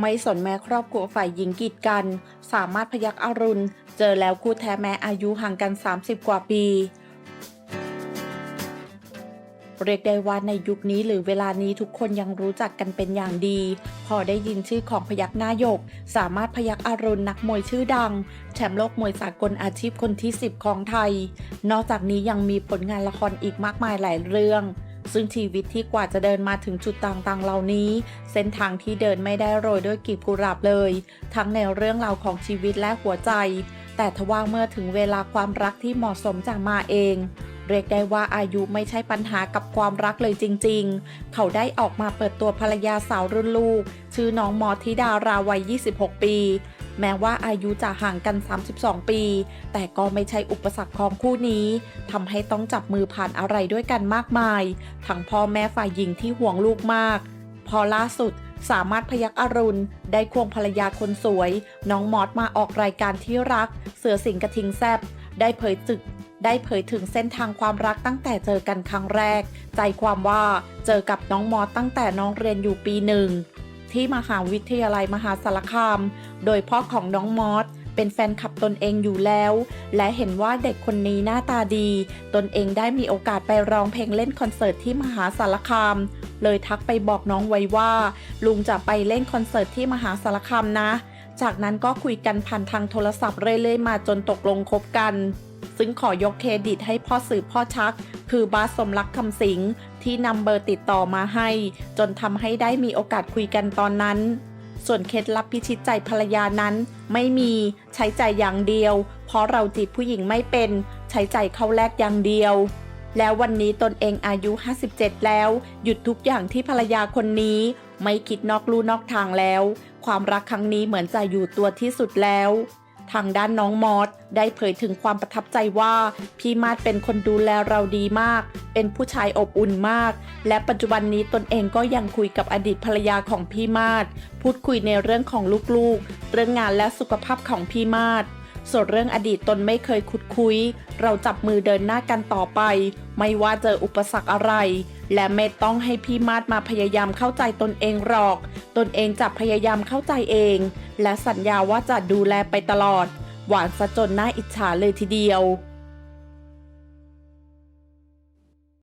ไม่สนแม้ครอบครัวฝ่ายหญิงกีดกัน สามารถพยักอรุณ เจอแล้วคู่แท้แม้อายุห่างกัน 30 กว่าปี เรียกได้ว่าในยุคนี้หรือเวลานี้ทุกคนยังรู้จักกันเป็นอย่างดี พอได้ยินชื่อของพยักหน้าหยก สามารถพยักอรุณนักมวยชื่อดัง แชมป์โลกมวยสากลอาชีพคนที่ 10 ของไทย นอกจากนี้ยังมีผลงานละครอีกมากมายหลายเรื่องซึ่งชีวิตที่กว่าจะเดินมาถึงจุดต่างๆ เหล่านี้ เส้นทางที่เดินไม่ได้โรยด้วยกีบกุหลาบเลย ทั้งในเรื่องราวของชีวิตและหัวใจ แต่ทว่าเมื่อถึงเวลาความรักที่เหมาะสมจะมาเอง เรียกได้ว่าอายุไม่ใช่ปัญหากับความรักเลยจริงๆ เขาได้ออกมาเปิดตัวภรรยาสาวรุ่นลูก ชื่อน้องมอธิดาราวัย 26 ปี แม้ว่าอายุจะห่างกัน 32 ปี แต่ก็ไม่ใช่อุปสรรคของคู่นี้ทำให้ต้องจับมือผ่านอะไรด้วยกันมากมาย ทั้งพ่อแม่ฝ่ายหญิงที่ห่วงลูกมาก พอล่าสุดสามารถพยักอรุณ ได้ควงภรรยาคนสวย น้องมอสมาออกรายการที่รัก เสือสิงกระทิงแซบได้เผยจึก ได้เผยถึงเส้นทางความรักตั้งแต่เจอกันครั้งแรก ใจความว่าเจอกับน้องมอสตั้งแต่น้องเรียนอยู่ปีหนึ่งที่มหาวิทยาลัยมหาสารคาม โดยพ่อของน้องมอสเป็นแฟนคลับตนเองอยู่แล้ว และเห็นว่าเด็กคนนี้หน้าตาดี ตนเองได้มีโอกาสไปร้องเพลงเล่นคอนเสิร์ตที่มหาสารคาม เลยทักไปบอกน้องไว้ว่า ลุงจะไปเล่นคอนเสิร์ตที่มหาสารคามนะ จากนั้นก็คุยกันผ่านทางโทรศัพท์เรื่อยๆมาจนตกลงคบกัน ซึ่งขอยกเครดิตให้พ่อสืบพ่อชัก คือบาสสมรักคำสิงที่นำเบอร์ติดต่อมาให้ จนทำให้ได้มีโอกาสคุยกันตอนนั้น ส่วนเคล็ดลับพิชิตใจภรรยานั้น ไม่มีใช้ใจอย่างเดียว เพราะเราจีบผู้หญิงไม่เป็น ใช้ใจเข้าแลกอย่างเดียวแล้ววันนี้ตนเองอายุ 57 แล้ว หยุดทุกอย่างที่ภรรยาคนนี้ ไม่คิดนอกลู่นอกทางแล้ว ความรักครั้งนี้เหมือนจะอยู่ตัวที่สุดแล้ว ทางด้านน้องมอสได้เผยถึงความประทับใจว่าพี่มาดเป็นคนดูแลเราดีมาก เป็นผู้ชายอบอุ่นมาก และปัจจุบันนี้ตนเองก็ยังคุยกับอดีตภรรยาของพี่มาดพูดคุยในเรื่องของลูกๆ เรื่องงานและสุขภาพของพี่มาดส่วนเรื่องอดีตตนไม่เคยขุดคุย เราจับมือเดินหน้ากันต่อไป ไม่ว่าเจออุปสรรคอะไร และไม่ต้องให้พี่มาดมาพยายามเข้าใจตนเองหรอก ตนเองจะพยายามเข้าใจเอง และสัญญาว่าจะดูแลไปตลอด หวานซะจนน่าอิจฉาเลยทีเดียว